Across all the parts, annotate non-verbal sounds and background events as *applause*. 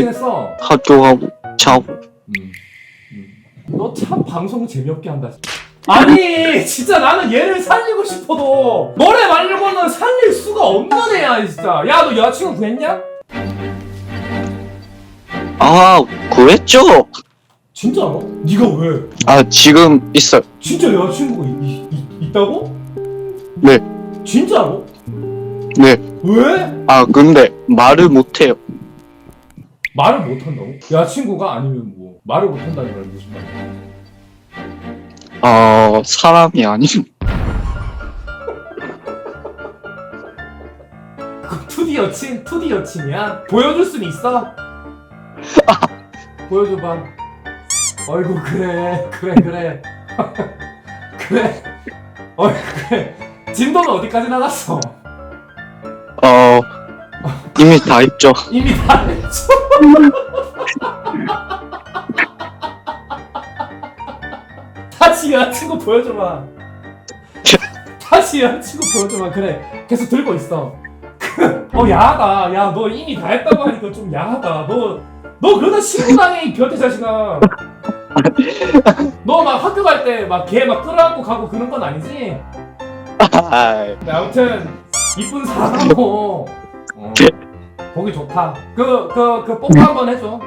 했어. 학교 가고 자고 음. 너 참 방송 재미없게 한다. 아니 진짜 나는 얘를 살리고 싶어도 너네 말고는 살릴 수가 없는 애야 진짜. 야 너 여자친구 구했냐? 아 구했죠? 진짜로? 네가 왜? 아 지금 있어 요 진짜 여자친구가 있, 있, 있, 있다고? 네. 진짜로? 네. 왜? 아 근데 말을 못해요 말을 못 한다고? 여자친구가 아니면 뭐 말을 못 한다는 말 무슨 말이야? 어 사람이 아니 *laughs* 그 2D 여친? 2D 여친이야? 보여줄 순 있어? 보여줘봐 어이구 그래 그래 그래 *laughs* 그래 어이 그래 진도는 어디까지 나갔어? 어 이미 다 했죠. 이미 다 했죠 *laughs* 다시 여자친구 보여줘봐. 다시 여자친구 보여줘봐. 그래 계속 들고 있어. *laughs* 어 야하다. 야 너 이미 다 했다고 하니까 좀 야하다. 너 너 그러다 신고 당해 이 변태 자식아. *laughs* 너 막 학교 갈 때 막 걔 막 끌어안고 가고 그런 건 아니지? 아, 네, 아무튼 이쁜 사람하고. 어, 보기 좋다. 그 그 그 뽀뽀 한번 해줘.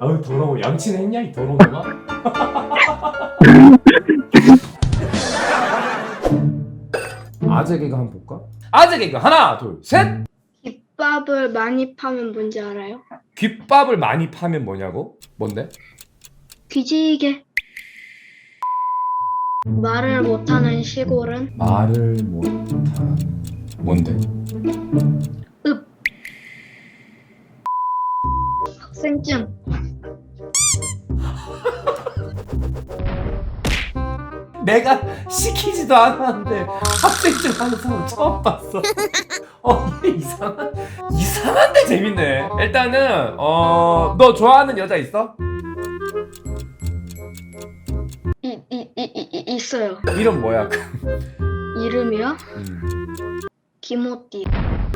아유 더러워 양친 했냐 이 더러운 놈아. *laughs* 아재 개그 한번 볼까? 아재 개그 하나 둘 셋. 깃밥을 많이 파면 뭔지 알아요? 귓밥을 많이 파면 뭐냐고? 뭔데? 귀지게 말을 못하는 시골은 말을 못한 뭔데? 학생증 *laughs* 내가 시키지도 않았는데 학생증 하는 사람 처음 봤어. *laughs* 어, 이게 이상한, 이상한데 재밌네. 일단은, 어, 너 좋아하는 여자 있어? 이, 이, 이, 이, 이- 있어요 이름 뭐야? 이름이요? 음. 김호띠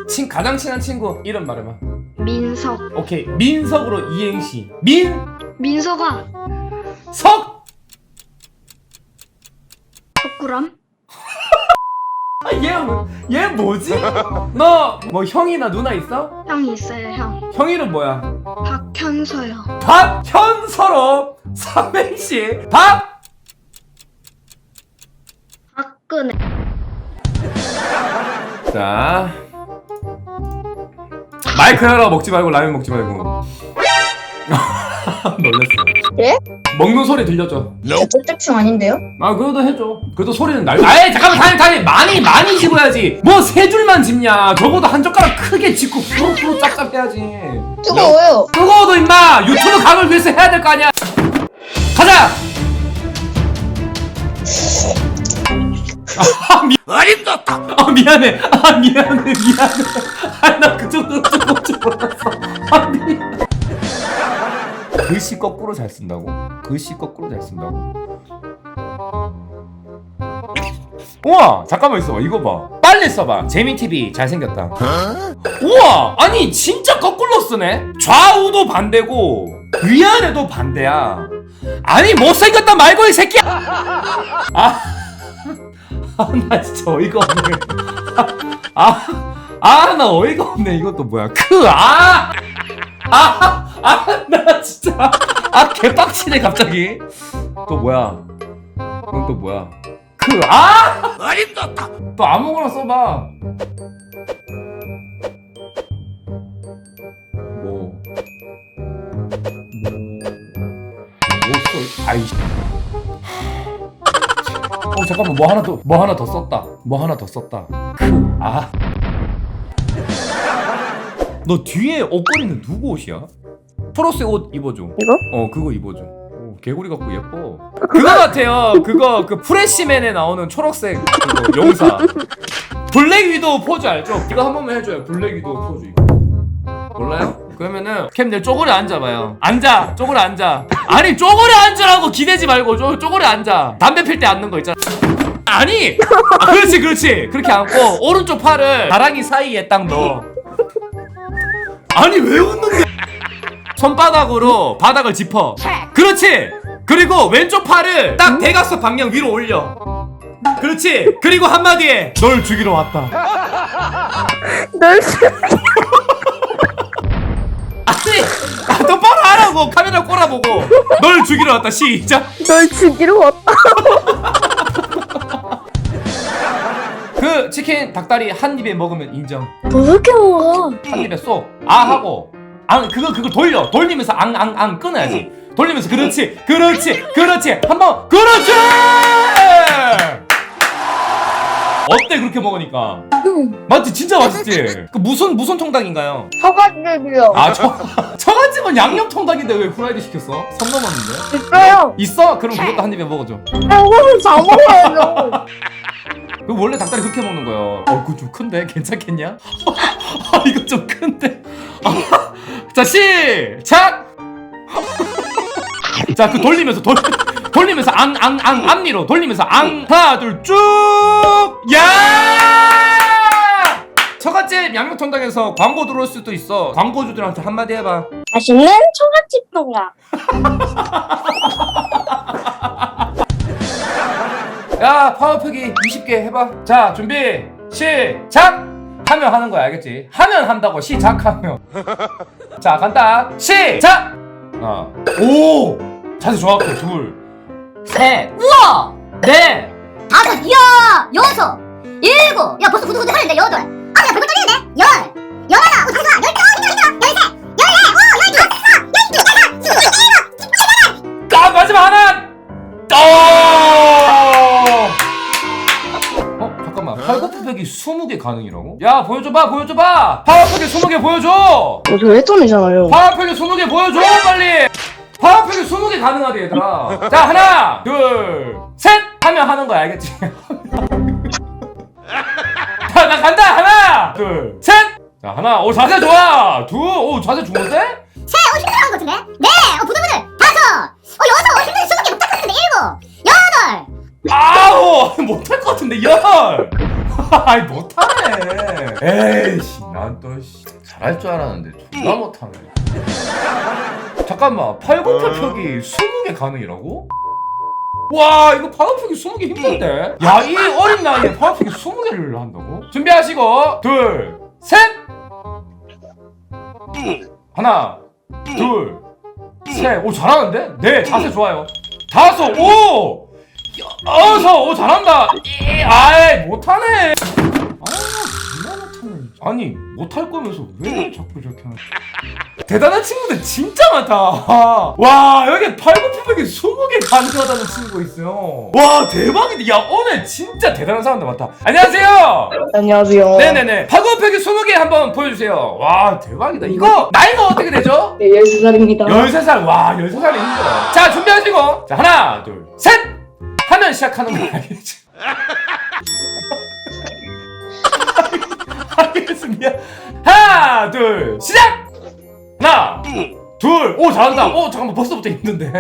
친, 가장 친한 친구 이름 말해봐. 민석 오케이. 민석으로 이행시. 민, 민석아 석! 석구람 아, 얘, 얘 뭐지? 너, 뭐, 형이나 누나 있어? 형이 있어요 형 형 이름 뭐야? 박현서요 박현서로 삼행시. 박! 박근혜 자. 마이크 열어. 먹지 말고 라면 먹지 말고. *laughs* 놀랬어. 예? 먹는 소리 들려줘. 쫄딱충 아닌데요? 아 그래도 해줘. 그래도 소리는 날 아이 잠깐만 타임 타임 많이 많이 집어야지. 뭐 세 줄만 집냐? 적어도 한 젓가락 크게 집고 푸르푸르 짭짭 해야지. 뜨거워요. 뜨거워도 임마! 유튜브 각을 위해서 해야 될 거 아니야. 가자 아, 미... 어림없다. 아 미안해. 아 미안해 미안해. 아나 그 정도로 좀줄 몰랐어. 아 미안 글씨 거꾸로 잘 쓴다고? 글씨 거꾸로 잘 쓴다고? 우와 잠깐만 있어봐. 이거 봐. 빨리 써봐. 재민TV 잘생겼다. 우와 아니 진짜 거꾸로 쓰네? 좌우도 반대고 위아래도 반대야. 아니 못생겼다 말고 이 새끼야! 아, 아, 나 진짜 어이가 없네. 아, 아, 나 어이가 없네. 이것도 뭐야. 크, 아! 아, 아, 나 진짜. 아, 개빡치네, 갑자기. 또 뭐야. 이건 또 뭐야. 크, 아! 어림없다. 또 아무거나 써봐. 뭐. 뭐. 뭐 써? 아이씨. 어 잠깐만 뭐 하나 더 뭐 하나 더 썼다. 뭐 하나 더 썼다. 크아. 너 뒤에 옷걸이는 누구 옷이야? 프로스의 옷 입어줘. 이거? 어 그거 입어줘. 어, 개구리 같고 예뻐. 그거? 같아요. 그거 그 프레시맨에 나오는 초록색 그거 용사. 블랙 위도우 포즈 알죠? 이거 한 번만 해줘요. 블랙 위도우 포즈 이거. 몰라요? 그러면은 캠들 쪼그려 앉아봐요 앉아 쪼그려 앉아 아니 쪼그려 앉으라고 기대지 말고 쪼, 쪼그려 앉아 담배 필 때 앉는 거 있잖아 아니 아, 그렇지 그렇지 그렇게 앉고 오른쪽 팔을 다랑이 사이에 딱 넣어 아니 왜 웃는데? 손바닥으로 바닥을 짚어. 그렇지. 그리고 왼쪽 팔을 딱 대각선 방향 위로 올려. 그렇지. 그리고 한마디에 널 죽이러 왔다. 널 아, 똑바로 하라고 카메라 꼬라보고 널 죽이러 왔다. 시작. 널 죽이러 왔다. *laughs* 그 치킨 닭다리 한 입에 먹으면 인정. 어떻게 먹어? 한 입에 쏙. 아 하고. 앙 그거 그거 돌려. 돌리면서 앙 앙 앙 끊어야지. 돌리면서 그렇지. 그렇지. 그렇지. 한번 그렇지. 어때 그렇게 먹으니까? 응. 맞지 진짜 맛있지. 그 무슨 무슨 통닭인가요? 서가지고요. 아저 저같으면 *laughs* 양념 통닭인데 왜 후라이드 시켰어? 선 넘었는데. 있어요. 있어? 그럼 그것도 한 입에 먹어줘. 이거는 다 먹어야죠. *laughs* 그 원래 닭다리 그렇게 먹는 거요. 어, 그거 좀 큰데 괜찮겠냐? *laughs* 아, 이거 좀 큰데. 아, 자 시작. 자 그 돌리면서 돌 *laughs* 돌리면서 앙 앙 앙 앞니로 돌리면서 앙 하나 둘 쭉. 야! 처갓집 양념통닭에서 광고 들어올 수도 있어. 광고주들한테 한마디 해봐. 맛있는 초가집 동가. *laughs* 야 파워표기 20개 해봐 자 준비 시작 하면 하는 거야 알겠지 하면 한다고 시작하면 *laughs* 자 간다 시작 하나 오 자세 좋았고 둘셋 우와 넷 다섯, 이야, 여섯, 일곱, 야 벌써 구두구두 하는데 여덟, 아, 야 벌써 떨리는데 열, 열하나, 어 잠시만, 열둘, 어 힘들어 힘들어, 열셋, 열넷, 어 열둘, 열둘, 열셋, 열넷, 아 마지막 하나 어? 어 잠깐만 팔굽혀펴기 20개 가능이라고? 야 보여줘봐 보여줘봐 파워표기 20개 보여줘 저 회전이잖아요. 파워표기 20개 보여줘 빨리 파워표기 20개 가능하대 얘들아. 자 하나 둘셋! 하면 하는 거야 알겠지? *laughs* 자나 간다! 하나 둘셋자 하나. 오 자세 좋아! 둘오 자세 좋은데? 셋, 어 힘들어하는 것 같은데, 네, 어 부들부들, 다섯, 어 여섯, 어 힘들어. 스무 개 못할 것 같은데 일곱, 여덟, 아우 *laughs* 못할 것 같은데 열 *laughs* 아이 못하네. 에이씨 난또 잘할 줄 알았는데 존나 못하네. 잠깐만 팔굽혀펴기 20개 가능이라고? 와 이거 팔굽혀펴기 20개 힘든데? 야 이 어린 나이에 팔굽혀펴기 20개를 한다고? 준비하시고 둘 셋! 하나 둘 셋 오 잘하는데? 네 자세 좋아요. 다섯 오 어서 오 잘한다. 이, 아이 못하네. 아 못하네 아니 못할 거면서 왜 자꾸 저렇게 하는 대단한 친구들 진짜 많다. 와 여기 팔굽혀펴기 20개 가능하다는 친구가 있어요. 와 대박이다. 야 오늘 진짜 대단한 사람들 많다. 안녕하세요. 안녕하세요. 네네네. 팔굽혀펴기 20개 한번 보여주세요. 와 대박이다. 이거 나이가 어떻게 되죠? 네, 13살입니다. 13살. 와 13살이 힘들어. 자 준비하시고. 자 하나 둘셋 하면 시작하는 거 알겠지? *laughs* 알겠습니다. 하나 둘 시작! 하나 둘 오 잘한다. 오 잠깐만 벌써부터 힘든데.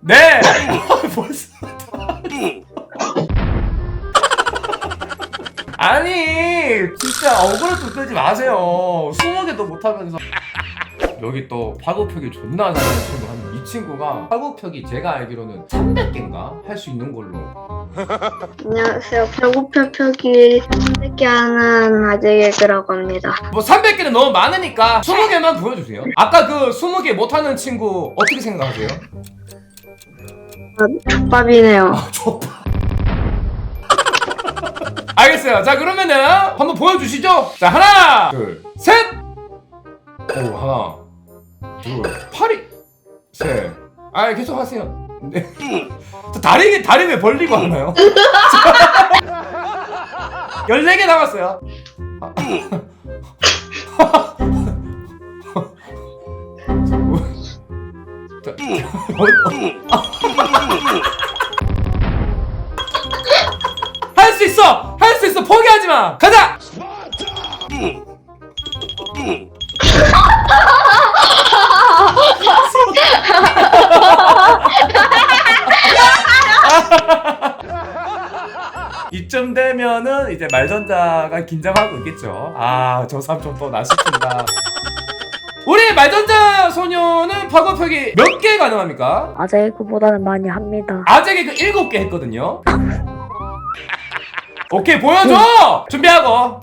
네. *laughs* 벌써. *laughs* 아니 진짜 억울을 좀 끌지 마세요. 20개도 못하면서. 여기 또 파고표기 존나 잘하는 친구 한 이 친구가 파고표기 제가 알기로는 300개인가 할 수 있는 걸로 안녕하세요. 배고파펴기 300개 하는 아재 개그라고 합니다. 뭐 300개는 너무 많으니까 20개만 보여주세요 아까 그 20개 못하는 친구 어떻게 생각하세요? 아, 족밥이네요. 좁아 *laughs* 알겠어요 자 그러면은 한번 보여주시죠 자 하나 둘셋오 하나 둘 팔이 셋 아 계속 하세요 네 자, 다리 다리 왜 벌리고 하나요? *laughs* 14개 남았어요 아. 자, 어, 어. 할수 있어! 할 수 있어! 포기하지 마! 가자! 이쯤 되면은 이제 말전자가 긴장하고 있겠죠. 아, 저 삼촌 또 나 시킨다. 우리 말전자 소녀는 파고 펴기 몇 개 가능합니까? 아재 그보다는 많이 합니다. 아재 개그 일곱 개 했거든요. *laughs* 오케이 보여줘. 준비하고.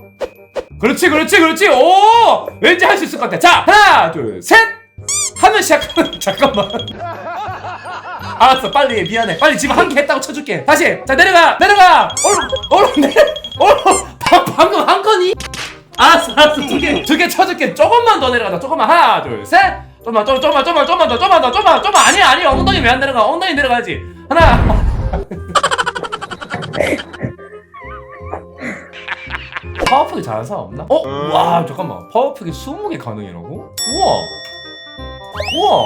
그렇지 그렇지 그렇지. 오 왠지 할 수 있을 것 같아. 자 하나 둘 셋. 하면 시작하는 *laughs* 잠깐만. 알았어 빨리 미안해. 빨리 지금 한 개 했다고 쳐줄게. 다시. 자 내려가 내려가. 얼른 얼른 내려 얼른 방- 방금 한 거니? 알았어 알았어. 두개두 개 쳐줄게. 조금만 더 내려가자. 조금만. 하나 둘셋. 좀만 좀 좀만 좀만 좀만 더 좀만 더 좀만 좀만. 아니 아니 엉덩이 왜 안 내려가? 엉덩이 내려가야지. 하나. *laughs* 파워풀이 잘하는 사람 없나? 어? 와 잠깐만. 파워풀이 20개 가능이라고? 우와. 우와